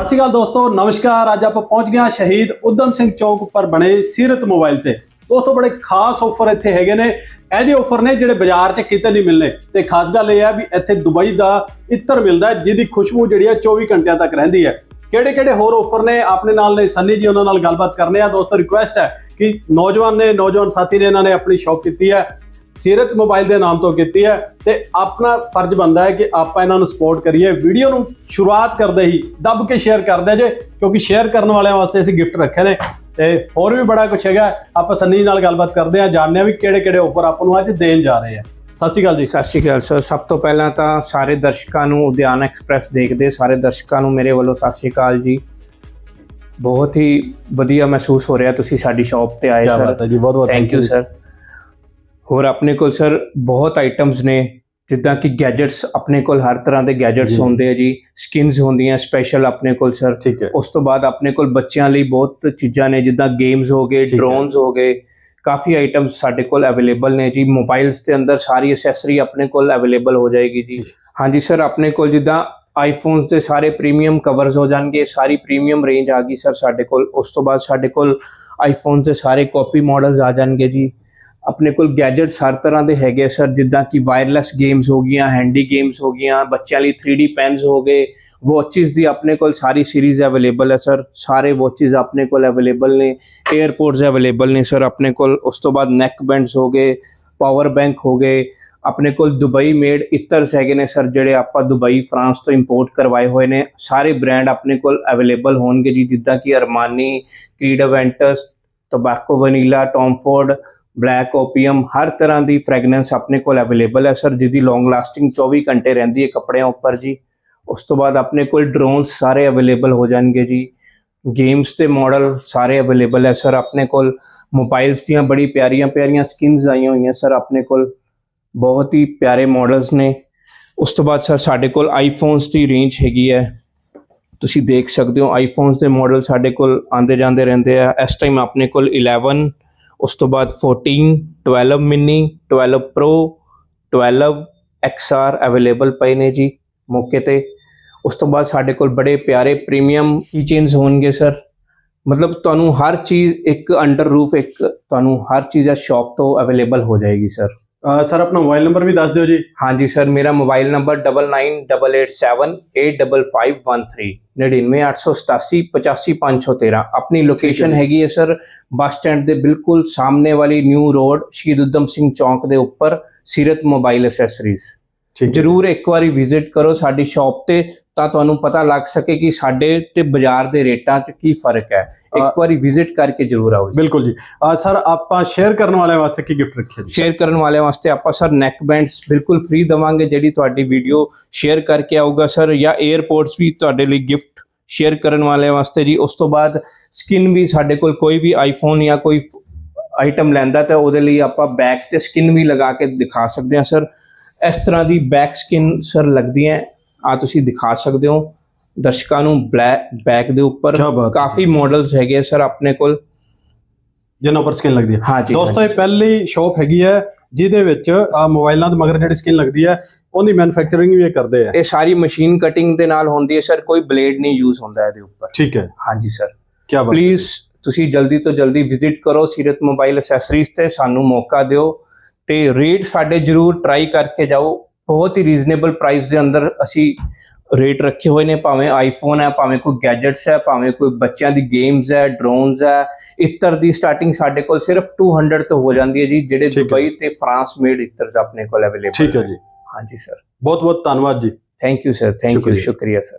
ਸਤਿ ਸ਼੍ਰੀ ਅਕਾਲ ਦੋਸਤੋ, ਨਮਸਕਾਰ। ਅੱਜ ਆਪਾਂ ਪਹੁੰਚ ਗਏ ਹਾਂ ਸ਼ਹੀਦ ਉਦਮ ਸਿੰਘ ਚੌਕ ਉੱਪਰ ਬਣੇ ਸੀਰਤ ਮੋਬਾਈਲ ਤੇ। ਦੋਸਤੋ, ਬੜੇ ਖਾਸ ਆਫਰ ਇੱਥੇ ਹੈਗੇ ਨੇ। ਇਹ ਜਿਹੇ ਆਫਰ ਨੇ ਜਿਹੜੇ ਬਾਜ਼ਾਰ 'ਚ ਕਿਤੇ ਨਹੀਂ ਮਿਲਨੇ ਤੇ ਖਾਸ ਗੱਲ ਇਹ ਹੈ ਵੀ ਇੱਥੇ ਦੁਬਈ ਦਾ ਇੱਤਰ ਮਿਲਦਾ ਜਿਹਦੀ ਖੁਸ਼ਬੂ ਜਿਹੜੀ ਹੈ 24 ਘੰਟਿਆਂ ਤੱਕ ਰਹਿੰਦੀ ਹੈ। ਕਿਹੜੇ ਕਿਹੜੇ ਹੋਰ ਆਫਰ ਨੇ? ਆਪਣੇ ਨਾਲ ਨੇ ਸੰਨੀ ਜੀ, ਉਹਨਾਂ ਨਾਲ ਗੱਲਬਾਤ ਕਰਨੇ ਆ। ਦੋਸਤੋ ਰਿਕੁਐਸਟ ਹੈ ਕਿ ਨੌਜਵਾਨ ਨੇ, ਨੌਜਵਾਨ ਸਾਥੀ ਨੇ, ਇਹਨਾਂ ਨੇ ਆਪਣੀ ਸ਼ੌਪ ਕੀਤੀ ਹੈ। ਸੀਰਤ ਮੋਬਾਈਲ ਦੇ ਨਾਮ ਤੋਂ ਕੀਤੀ ਹੈ ਤੇ ਆਪਣਾ ਫਰਜ਼ ਬਣਦਾ ਹੈ ਕਿ ਆਪਾਂ ਇਹਨਾਂ ਨੂੰ ਸਪੋਰਟ ਕਰੀਏ। ਵੀਡੀਓ ਨੂੰ ਸ਼ੁਰੂਆਤ ਕਰਦੇ ਹੀ ਦੱਬ ਕੇ ਸ਼ੇਅਰ ਕਰਦੇ ਜੇ ਕਿਉਂਕਿ ਸ਼ੇਅਰ ਕਰਨ ਵਾਲਿਆਂ ਵਾਸਤੇ ਅਸੀਂ ਗਿਫਟ ਰੱਖੇ ਨੇ। ਤੇ ਹੋਰ ਵੀ ਬੜਾ ਕੁਝ ਹੈਗਾ ਆਪਾਂ ਸੰਨੀ ਨਾਲ ਗੱਲਬਾਤ ਕਰਦੇ ਆ ਜਾਣਦੇ ਆ ਵੀ ਕਿਹੜੇ ਕਿਹੜੇ ਆਫਰ ਆਪਾਂ ਨੂੰ ਅੱਜ ਦੇਣ ਜਾ ਰਹੇ ਆ। ਸਤਿ ਸ਼੍ਰੀ ਅਕਾਲ ਜੀ। ਸਤਿ ਸ਼੍ਰੀ ਅਕਾਲ ਸਰ। ਸਭ ਤੋਂ ਪਹਿਲਾਂ ਤਾਂ ਸਾਰੇ ਦਰਸ਼ਕਾਂ ਨੂੰ ਉਦਿਆਨ ਐਕਸਪ੍ਰੈਸ ਦੇਖਦੇ ਸਾਰੇ ਦਰਸ਼ਕਾਂ ਨੂੰ ਮੇਰੇ ਵੱਲੋਂ ਸਤਿ ਸ਼੍ਰੀ ਅਕਾਲ ਜੀ। ਬਹੁਤ ਹੀ ਵਧੀਆ ਮਹਿਸੂਸ ਹੋ ਰਿਹਾ ਤੁਸੀਂ ਸਾਡੀ ਸ਼ਾਪ ਤੇ ਆਏ ਸਰ। ਬਾਤ ਹੈ ਜੀ ਬਹੁਤ ਬਹੁਤ ਥੈਂਕ ਯੂ ਸਰ। ਹੋਰ ਆਪਣੇ ਕੋਲ ਸਰ ਬਹੁਤ ਆਈਟਮਸ ਨੇ ਜਿੱਦਾਂ ਕਿ ਗੈਜਟਸ ਆਪਣੇ ਕੋਲ ਹਰ ਤਰ੍ਹਾਂ ਦੇ ਗੈਜਟਸ। ਹੁੰਦੇ ਆ ਜੀ ਸਕਿਨਸ ਹੁੰਦੀਆਂ ਸਪੈਸ਼ਲ ਆਪਣੇ ਕੋਲ ਸਰ ਠੀਕ ਹੈ ਉਸ ਤੋਂ ਬਾਅਦ ਆਪਣੇ ਕੋਲ ਬੱਚਿਆਂ ਲਈ ਬਹੁਤ ਚੀਜ਼ਾਂ ਨੇ ਜਿੱਦਾਂ ਗੇਮਸ ਹੋ ਗਏ। ਡਰੋਨਸ ਹੋ ਗਏ ਕਾਫੀ ਆਈਟਮਸ ਸਾਡੇ ਕੋਲ ਅਵੇਲੇਬਲ ਨੇ ਜੀ ਮੋਬਾਈਲਸ ਦੇ ਅੰਦਰ ਸਾਰੀ ਐਕਸੈਸਰੀ ਆਪਣੇ ਕੋਲ ਅਵੇਲੇਬਲ ਹੋ ਜਾਏਗੀ ਜੀ। ਹਾਂਜੀ ਸਰ ਆਪਣੇ ਕੋਲ ਜਿੱਦਾਂ ਆਈਫੋਨਸ ਦੇ ਸਾਰੇ ਪ੍ਰੀਮੀਅਮ ਕਵਰਸ ਹੋ ਜਾਣਗੇ ਸਾਰੀ ਪ੍ਰੀਮੀਅਮ ਰੇਂਜ ਆ ਗਈ ਸਰ ਸਾਡੇ ਕੋਲ ਉਸ ਤੋਂ ਬਾਅਦ ਸਾਡੇ ਕੋਲ ਆਈਫੋਨ ਦੇ ਸਾਰੇ ਕਾਪੀ ਮਾਡਲਸ ਆ ਜਾਣਗੇ ਜੀ ਆਪਣੇ ਕੋਲ ਗੈਜਟਸ ਹਰ ਤਰ੍ਹਾਂ ਦੇ ਹੈਗੇ ਸਰ ਜਿੱਦਾਂ ਕਿ ਵਾਇਰਲੈਸ ਗੇਮਸ ਹੋ ਗਈਆਂ ਹੈਂਡੀ ਗੇਮਸ ਹੋ ਗਈਆਂ, ਬੱਚਿਆਂ ਲਈ 3D ਪੈਨਸ ਹੋ ਗਏ ਵਾਚਿਸ ਦੀ ਆਪਣੇ ਕੋਲ ਸਾਰੀ ਸੀਰੀਜ਼ ਅਵੇਲੇਬਲ ਹੈ ਸਰ ਸਾਰੇ ਵਾਚਿਸ ਆਪਣੇ ਕੋਲ ਅਵੇਲੇਬਲ ਨੇ 에ਅਰਪੋਰਟਸ ਅਵੇਲੇਬਲ ਨੇ ਸਰ ਆਪਣੇ ਕੋਲ, ਉਸ ਤੋਂ ਬਾਅਦ ਨੈਕ ਬੈਂਡਸ ਹੋ ਗਏ ਪਾਵਰ ਬੈਂਕ ਹੋ ਗਏ, ਆਪਣੇ ਕੋਲ ਦੁਬਈ ਮੇਡ ਇਤਰਸ ਹੈਗੇ ਨੇ ਸਰ ਜਿਹੜੇ ਆਪਾਂ ਦੁਬਈ ਫਰਾਂਸ ਤੋਂ ਇੰਪੋਰਟ ਕਰਵਾਏ ਹੋਏ ਨੇ, ਸਾਰੇ ਬ੍ਰਾਂਡ ਆਪਣੇ ਕੋਲ ਅਵੇਲੇਬਲ ਹੋਣਗੇ ਜੀ, ਜਿੱਦਾਂ ਕਿ Armani Creed Aventus tobacco vanilla Tom Ford black opium, ਹਰ ਤਰ੍ਹਾਂ ਦੀ ਫ੍ਰੈਗਨੈਂਸ ਆਪਣੇ ਕੋਲ ਅਵੇਲੇਬਲ ਹੈ ਸਰ, ਜਿਹਦੀ ਲੌਂਗ ਲਾਸਟਿੰਗ 24 ਘੰਟੇ ਰਹਿੰਦੀ ਹੈ ਕੱਪੜਿਆਂ ਉੱਪਰ ਜੀ। ਉਸ ਤੋਂ ਬਾਅਦ ਆਪਣੇ ਕੋਲ ਡਰੋਨਸ ਸਾਰੇ ਅਵੇਲੇਬਲ ਹੋ ਜਾਣਗੇ ਜੀ। ਗੇਮਸ ਤੇ ਮਾਡਲ ਸਾਰੇ ਅਵੇਲੇਬਲ ਹੈ ਸਰ, ਆਪਣੇ ਕੋਲ ਮੋਬਾਈਲਸ ਦੀਆਂ ਬੜੀ ਪਿਆਰੀਆਂ ਪਿਆਰੀਆਂ ਸਕਿਨਸ ਆਈਆਂ ਹੋਈਆਂ ਸਰ, ਆਪਣੇ ਕੋਲ ਬਹੁਤ ਹੀ ਪਿਆਰੇ ਮਾਡਲਸ ਨੇ। ਉਸ ਤੋਂ ਬਾਅਦ ਸਰ, ਸਾਡੇ ਕੋਲ ਆਈਫੋਨਸ ਦੀ ਰੇਂਜ ਹੈਗੀ ਹੈ। ਤੁਸੀਂ ਦੇਖ ਸਕਦੇ ਹੋ ਆਈਫੋਨਸ ਦੇ ਮਾਡਲ ਸਾਡੇ ਕੋਲ ਆਂਦੇ ਜਾਂਦੇ ਰਹਿੰਦੇ ਆ। ਇਸ ਟਾਈਮ ਆਪਣੇ ਕੋਲ 11 ਉਸ ਤੋਂ ਬਾਅਦ 14 12 ਮਿੰਨੀ 12 ਪ੍ਰੋ 12 XR ਅਵੇਲੇਬਲ ਪਏ ਨੇ ਜੀ ਮੌਕੇ ਤੇ। ਉਸ ਤੋਂ ਬਾਅਦ ਸਾਡੇ ਕੋਲ ਬੜੇ ਪਿਆਰੇ ਪ੍ਰੀਮੀਅਮ ਕੀਚੇਨਸ ਹੋਣਗੇ ਸਰ ਮਤਲਬ ਤੁਹਾਨੂੰ ਹਰ ਚੀਜ਼ ਇੱਕ ਅੰਡਰ ਰੂਫ ਇੱਕ ਤੁਹਾਨੂੰ ਹਰ ਚੀਜ਼ ਇਸ ਸ਼ਾਪ ਤੋਂ ਅਵੇਲੇਬਲ ਹੋ ਜਾਏਗੀ ਸਰ ਸਰ ਆਪਣਾ ਮੋਬਾਈਲ ਨੰਬਰ ਵੀ ਦੱਸ ਦਿਓ ਜੀ। ਹਾਂਜੀ ਸਰ ਮੇਰਾ ਮੋਬਾਈਲ ਨੰਬਰ 9988785513 99887 ਆਪਣੀ ਲੋਕੇਸ਼ਨ ਹੈਗੀ ਹੈ ਸਰ ਬੱਸ ਸਟੈਂਡ ਦੇ ਬਿਲਕੁਲ ਸਾਹਮਣੇ ਵਾਲੀ ਨਿਊ ਰੋਡ ਸ਼ਹੀਦ ਉਦਮ ਸਿੰਘ ਚੌਂਕ ਦੇ ਉੱਪਰ ਸਿਰਤ ਮੋਬਾਈਲ ਐਕਸੈਸਰੀਜ਼ ਜਰੂਰ ਇੱਕ ਵਾਰੀ ਵਿਜ਼ਿਟ ਕਰੋ ਸਾਡੀ ਸ਼ਾਪ ਤੇ। ਤਾਂ ਤੁਹਾਨੂੰ ਪਤਾ ਲੱਗ ਸਕੇ ਕਿ ਸਾਡੇ ਤੇ ਬਾਜ਼ਾਰ ਦੇ ਰੇਟਾਂ 'ਚ ਕੀ ਫ਼ਰਕ ਹੈ। ਇੱਕ ਵਾਰੀ ਵਿਜ਼ਿਟ ਕਰਕੇ ਜਰੂਰ ਆਓ ਬਿਲਕੁਲ ਜੀ। ਸਰ ਆਪਾਂ ਸ਼ੇਅਰ ਕਰਨ ਵਾਲਿਆਂ ਵਾਸਤੇ ਕੀ ਗਿਫਟ ਰੱਖਿਆ ਜੀ? ਸ਼ੇਅਰ ਕਰਨ ਵਾਲਿਆਂ ਵਾਸਤੇ ਆਪਾਂ ਸਰ ਨੈਕ ਬੈਂਡਸ ਬਿਲਕੁਲ ਫ੍ਰੀ ਦਵਾਂਗੇ ਜਿਹੜੀ ਤੁਹਾਡੀ ਵੀਡੀਓ ਸ਼ੇਅਰ ਕਰਕੇ ਆਊਗਾ ਸਰ ਜਾਂ 에ਅਰਪੋਰਟਸ ਵੀ ਤੁਹਾਡੇ ਲਈ ਗਿਫਟ ਸ਼ੇਅਰ ਕਰਨ ਵਾਲਿਆਂ ਵਾਸਤੇ ਜੀ। ਉਸ ਤੋਂ ਬਾਅਦ ਸਕਿਨ ਵੀ ਸਾਡੇ ਕੋਲ ਕੋਈ ਵੀ ਆਈਫੋਨ ਜਾਂ ਕੋਈ ਆਈਟਮ ਲੈਂਦਾ ਤਾਂ ਉਹਦੇ ਲਈ ਆਪਾਂ ਬੈਕ ਤੇ ਸਕਿਨ ਵੀ ਲਗਾ ਕੇ ਦਿਖਾ ਸਕਦੇ ਹਾਂ ਸਰ ਇਸ ਤਰ੍ਹਾਂ ਦੀ ਬੈਕ ਸਕਿਨ ਸਰ ਲੱਗਦੀਆਂ ਆ ਤੁਸੀਂ ਦਿਖਾ ਸਕਦੇ ਹੋ। ਦਰਸ਼ਕਾਂ ਨੂੰ ਬਲੈਕ ਬੈਕ ਦੇ ਉੱਪਰ ਕਿਆ ਬਾਤ ਹੈ। ਕਾਫੀ ਮਾਡਲਸ ਹੈਗੇ ਆ ਸਰ ਆਪਣੇ ਕੋਲ। ਜਿਨ੍ਹਾਂ ਪਰ ਸਕਿਨ ਲੱਗਦੀ ਹੈ। ਹਾਂਜੀ ਦੋਸਤੋ ਇਹ ਪਹਿਲੀ ਸ਼ਾਪ ਹੈਗੀ ਹੈ ਜਿਹਦੇ ਵਿੱਚ ਆ ਮੋਬਾਈਲਾਂ ਦੇ ਮਗਰ ਜਿਹੜੀ ਸਕਿਨ ਲੱਗਦੀ ਹੈ ਉਹਦੀ ਮੈਨੂਫੈਕਚਰਿੰਗ ਵੀ ਇਹ ਕਰਦੇ ਆ। ਇਹ ਸਾਰੀ ਮਸ਼ੀਨ ਕਟਿੰਗ ਦੇ ਨਾਲ ਹੁੰਦੀ ਹੈ ਸਰ ਕੋਈ ਬਲੇਡ ਨਹੀਂ ਯੂਜ਼ ਹੁੰਦਾ ਇਹਦੇ ਉੱਪਰ। ਠੀਕ ਹੈ। ਹਾਂਜੀ ਸਰ। ਕੀ ਬਾਤ ਪਲੀਜ਼ ਤੁਸੀਂ ਜਲਦੀ ਤੋਂ ਜਲਦੀ ਵਿਜ਼ਿਟ ਕਰੋ ਸੀਰਤ ਮੋਬਾਈਲ ਐਕਸੈਸਰੀਜ਼ ਤੇ ਸਾਨੂੰ ਮੌਕਾ ਦਿਓ ਤੇ ਰੇਟ ਸਾਡੇ ਜਰੂਰ ਟਰਾਈ ਕਰਕੇ ਜਾਓ। ਬਹੁਤ ਹੀ ਰੀਜ਼ਨੇਬਲ ਪ੍ਰਾਈਸ ਦੇ ਅੰਦਰ ਅਸੀਂ ਰੇਟ ਰੱਖੇ ਹੋਏ ਨੇ ਭਾਵੇਂ ਆਈਫੋਨ ਹੈ ਭਾਵੇਂ ਕੋਈ ਗੈਜਟਸ ਹੈ ਭਾਵੇਂ ਕੋਈ ਬੱਚਿਆਂ ਦੀ ਗੇਮਸ ਹੈ ਡਰੋਨਸ ਹੈ ਇਤਰ ਦੀ ਸਟਾਰਟਿੰਗ ਸਾਡੇ ਕੋਲ ਸਿਰਫ 200 ਤੋਂ ਹੋ ਜਾਂਦੀ ਹੈ ਜੀ ਜਿਹੜੇ। ਦੁਬਈ ਤੇ ਫਰਾਂਸ ਮੇਡ ਇਤਰਸ ਆਪਣੇ ਕੋਲ ਅਵੇਲੇਬਲ ਠੀਕ ਹੈ ਜੀ। ਹਾਂਜੀ ਸਰ ਬਹੁਤ ਬਹੁਤ ਧੰਨਵਾਦ ਜੀ। Thank you sir thank you. ਸ਼ੁਕਰੀਆ। ਸਰ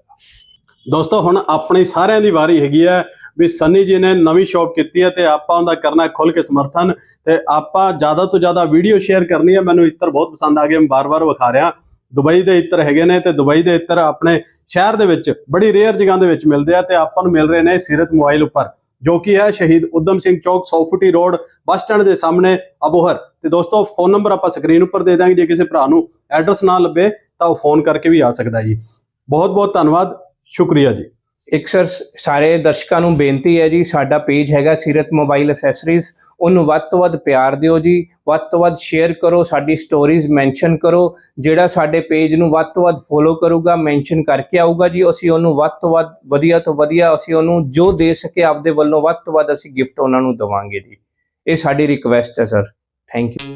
ਦੋਸਤੋ ਹੁਣ ਆਪਣੀ ਸਾਰਿਆਂ ਦੀ ਵਾਰੀ ਹੈਗੀ ਹੈ। ਵੀ ਸੰਨੀ ਜੀ ਨੇ ਨਵੀਂ ਸ਼ਾਪ ਕੀਤੀ ਹੈ ਤੇ ਆਪਾਂ ਉਹਦਾ ਕਰਨਾ ਖੁੱਲ ਕੇ ਸਮਰਥਨ ਤੇ ਆਪਾਂ ਜ਼ਿਆਦਾ ਤੋਂ ਜ਼ਿਆਦਾ ਵੀਡੀਓ ਸ਼ੇਅਰ ਕਰਨੀ ਹੈ। ਮੈਨੂੰ ਇੱਤਰ ਬਹੁਤ ਪਸੰਦ ਆ ਗਏ ਮੈਂ ਬਾਰ-ਬਾਰ ਵਿਖਾ ਰਿਹਾ। ਦੁਬਈ ਦੇ ਇੱਤਰ ਹੈਗੇ ਨੇ ਤੇ ਦੁਬਈ ਦੇ ਇੱਤਰ ਆਪਣੇ ਸ਼ਹਿਰ ਦੇ ਵਿੱਚ ਬੜੀ ਰੇਅਰ ਜਗ੍ਹਾ ਦੇ ਵਿੱਚ ਮਿਲਦੇ ਆ ਤੇ ਆਪਾਂ ਨੂੰ ਮਿਲ ਰਹੇ ਨੇ ਸੀਰਤ ਮੋਬਾਈਲ ਉੱਪਰ, ਜੋ ਕਿ ਹੈ ਸ਼ਹੀਦ ਉਦਮ ਸਿੰਘ ਚੌਕ 100 ਫੁੱਟੀ ਰੋਡ ਬੱਸ ਸਟੈਂਡ ਦੇ ਸਾਹਮਣੇ ਅਬੋਹਰ ਤੇ ਦੋਸਤੋ ਫੋਨ ਨੰਬਰ ਆਪਾਂ ਸਕਰੀਨ ਉੱਪਰ ਦੇ ਦਾਂਗੇ, ਜੇ ਕਿਸੇ ਭਰਾ ਨੂੰ ਐਡਰੈਸ ਨਾ ਲੱਭੇ ਤਾਂ ਉਹ ਫੋਨ ਕਰਕੇ ਵੀ ਆ ਸਕਦਾ ਜੀ। ਬਹੁਤ ਬਹੁਤ ਧੰਨਵਾਦ, ਸ਼ੁਕਰੀਆ ਜੀ। ਇੱਕ ਸਰ, ਸਾਰੇ ਦਰਸ਼ਕਾਂ ਨੂੰ ਬੇਨਤੀ ਹੈ ਜੀ, ਸਾਡਾ ਪੇਜ ਹੈਗਾ ਸੀਰਤ ਮੋਬਾਈਲ ਅਸੈਸਰੀਜ਼ ਉਹਨੂੰ ਵੱਧ ਤੋਂ ਵੱਧ ਪਿਆਰ ਦਿਓ ਜੀ, ਵੱਧ ਤੋਂ ਵੱਧ ਸ਼ੇਅਰ ਕਰੋ, ਸਾਡੀ ਸਟੋਰੀਜ਼ ਮੈਂਸ਼ਨ ਕਰੋ, ਜਿਹੜਾ ਸਾਡੇ ਪੇਜ ਨੂੰ ਵੱਧ ਤੋਂ ਵੱਧ ਫੋਲੋ ਕਰੂਗਾ ਮੈਂਸ਼ਨ ਕਰਕੇ ਆਊਗਾ ਜੀ, ਅਸੀਂ ਉਹਨੂੰ ਵੱਧ ਤੋਂ ਵੱਧ, ਵਧੀਆ ਤੋਂ ਵਧੀਆ ਅਸੀਂ ਉਹਨੂੰ ਜੋ ਦੇ ਸਕੇ ਆਪਦੇ ਵੱਲੋਂ ਵੱਧ ਤੋਂ ਵੱਧ ਅਸੀਂ ਗਿਫਟ ਉਹਨਾਂ ਨੂੰ ਦਵਾਂਗੇ ਜੀ। ਇਹ ਸਾਡੀ ਰਿਕਵੈਸਟ ਹੈ ਸਰ ਥੈਂਕ ਯੂ